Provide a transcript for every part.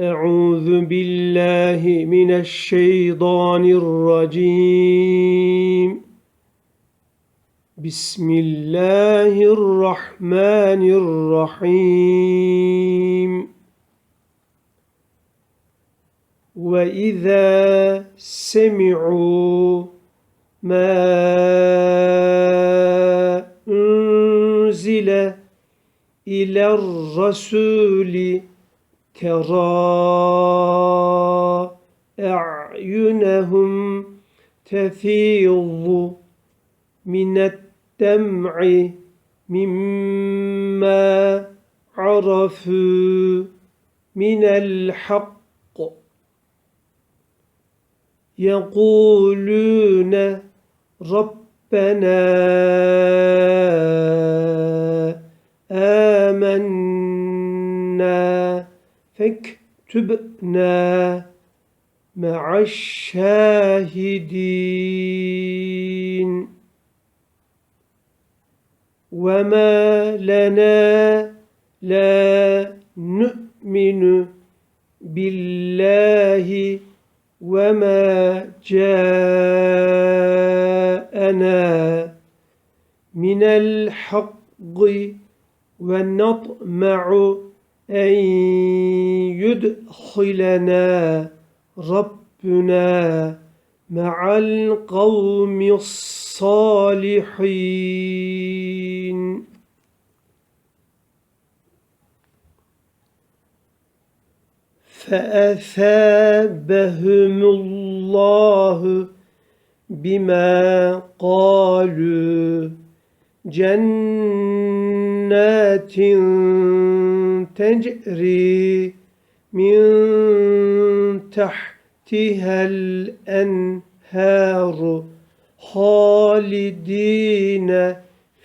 أعوذ بالله من الشيطان الرجيم. بسم الله الرحمن الرحيم. وإذا سمعوا ما أنزل إلى الرسول ترى أعينهم تفيض من الدمع مما عرفوا من الحق. يقولون ربنا فاكتبنا مع الشاهدين. وما لنا لا نؤمن بالله وما جاءنا من الحق ونطمع أن يدخلنا ربنا مع القوم الصالحين فأثابهم الله بما قالوا جنات تجري من تحتها الأنهار خالدين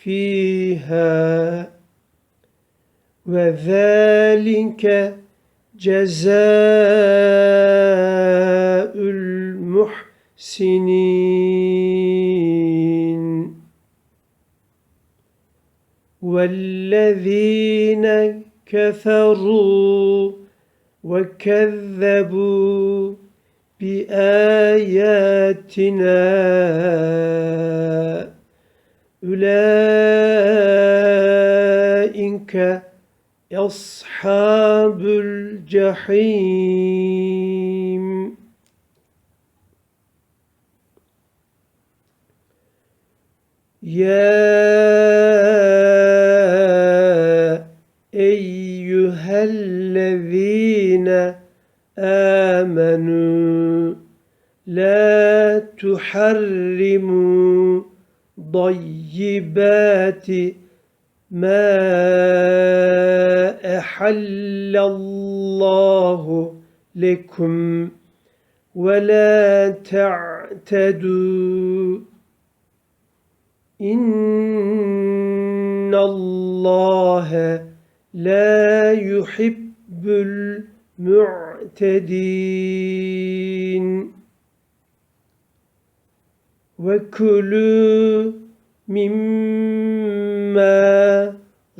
فيها. وذلك جزاء المحسنين. والذين كفروا وكذبوا بآياتنا أولئك أصحاب الجحيم. يا تحرموا ضيبات ما أحل الله لكم ولا تعتدوا إن الله لا يحب المعتدين وكلوا مما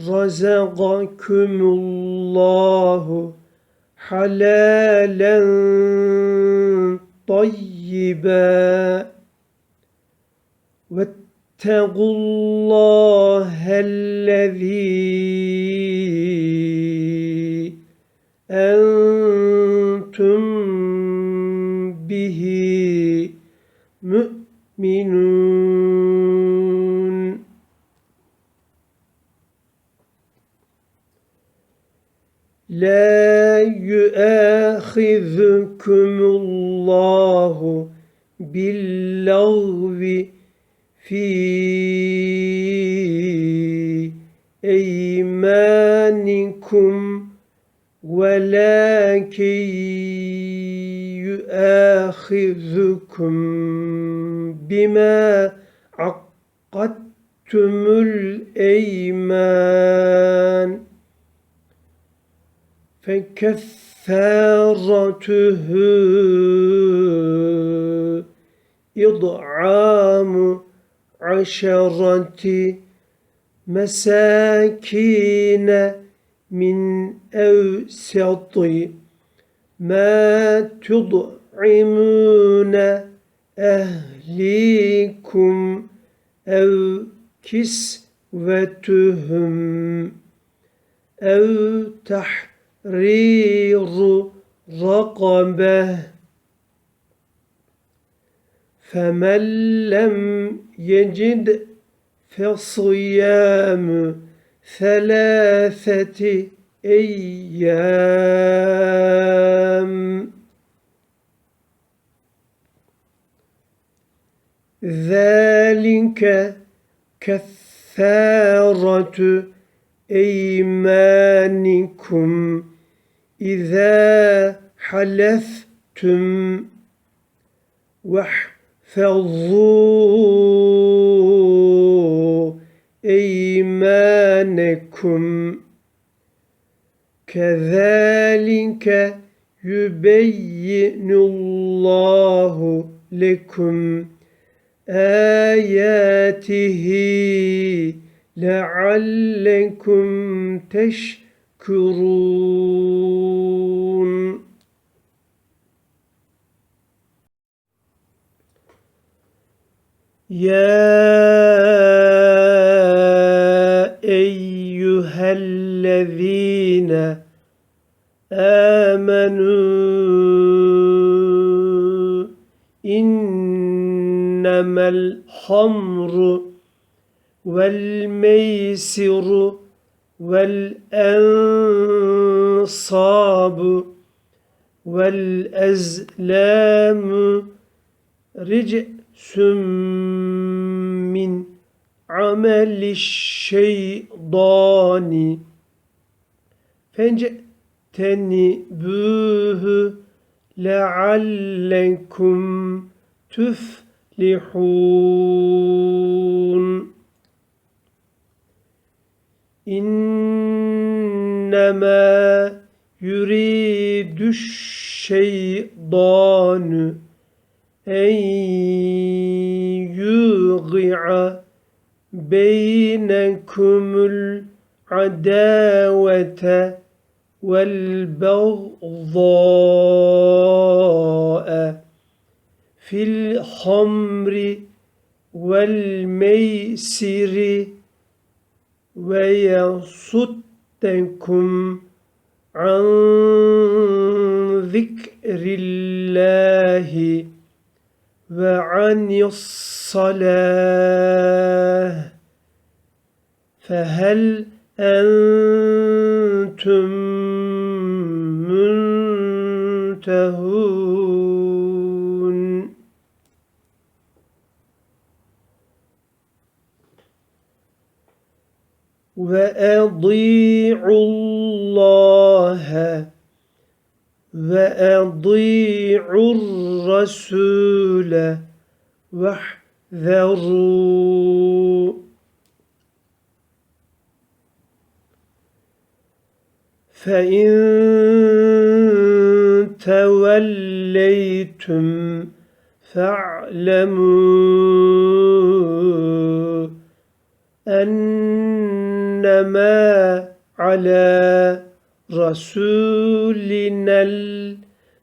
رزقكم الله حلالا طيبا واتقوا الله الذي أنتم به مؤمنون لا يؤاخذكم الله باللغو في أيمانكم ولكن يؤاخذكم بما عقدتم الأيمان فكفارته إطعام عشرة مساكين من أوسط ما تطعمون أهليكم أو كسوتهم أو تحرير رقبة فمن لم يجد فصيام ثلاثة أيام. ذلك كثارة أيمانكم إذا حلفتم واحفظوا أيمانكم. كذلك يبين الله لكم آياته لعلكم تشكرون. يا الخمر والميسر والأنصاب والأزلام رجس من عمل الشيطان فاجتنبوه لعلكم تفلحون إنما يريد الشيطان أن يوقع بينكم العداوة والبغضاء في الخمر والميسر ويصدكم عن ذكر الله وعن الصلاة. فهل أنتم منتهون؟ وأضيعوا الله وأضيعوا الرسول واحذروا. فإن توليتم فاعلموا ma ala rasulinel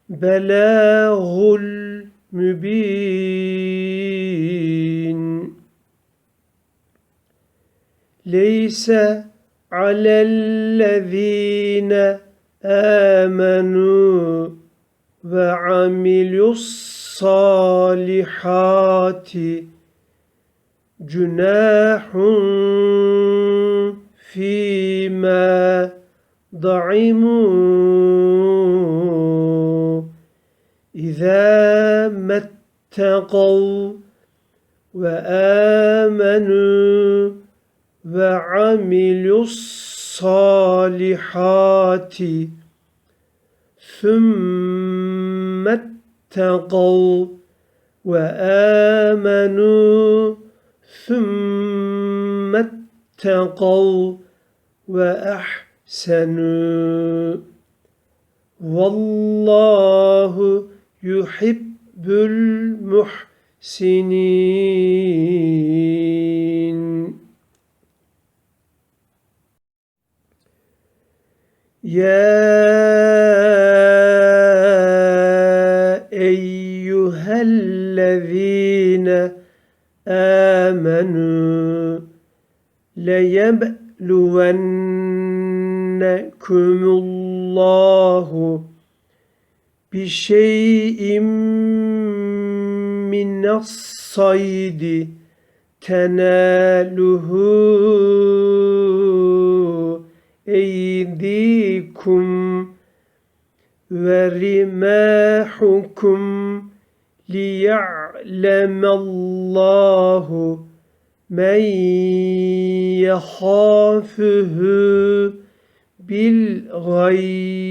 belagul mübin. Leyse alellezine amenu ve amilus salihati cünahun فيما ضعموا إذا ما اتقوا وآمنوا وعملوا الصالحات ثم اتقوا وآمنوا ثم اتقوا وأحسنوا والله يحب المحسنين. يا أيها الذين آمنوا ليبقى ليبلونكم الله بشيء من الصيد تناله أيديكم ورماحكم ليعلم الله من يخافه بالغيب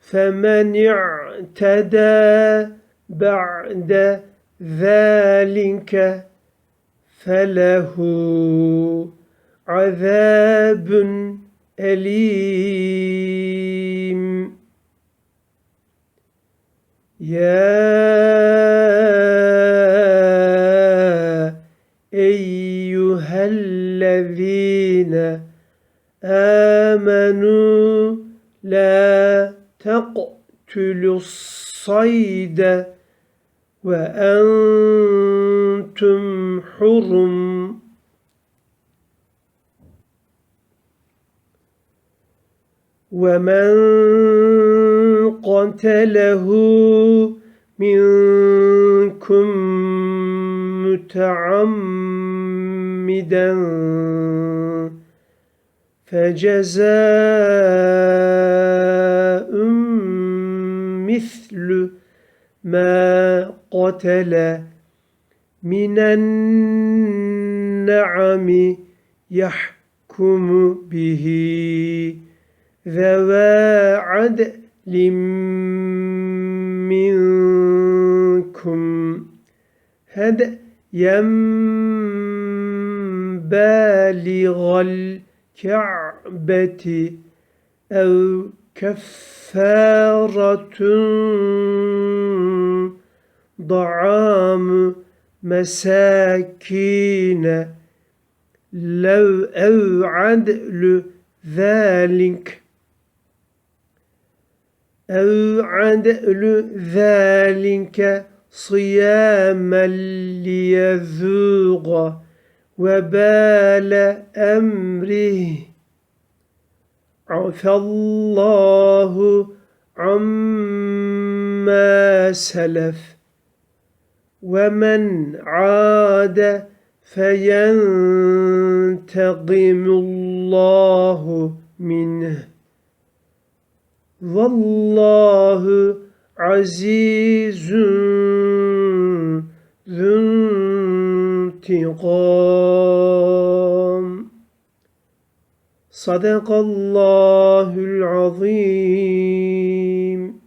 فمن اعتدى بعد ذلك فله عذاب أليم يا الذين آمنوا لا تقتلوا الصيد وأنتم حرم. ومن قتله منكم متعمدا فجزاء مثل ما قتل من النعم يحكم به ذوى عدل منكم هديا بالغ الكعبة أو كفارة ضعام مساكين. لو أو عدل ذلك أو عدل ذلك صياما ليذوق ve bâle emrih afallahu amma selef. Ve men ade feyentegimullahu minh vallahu azizun zun intikam. Sadakallahul azim.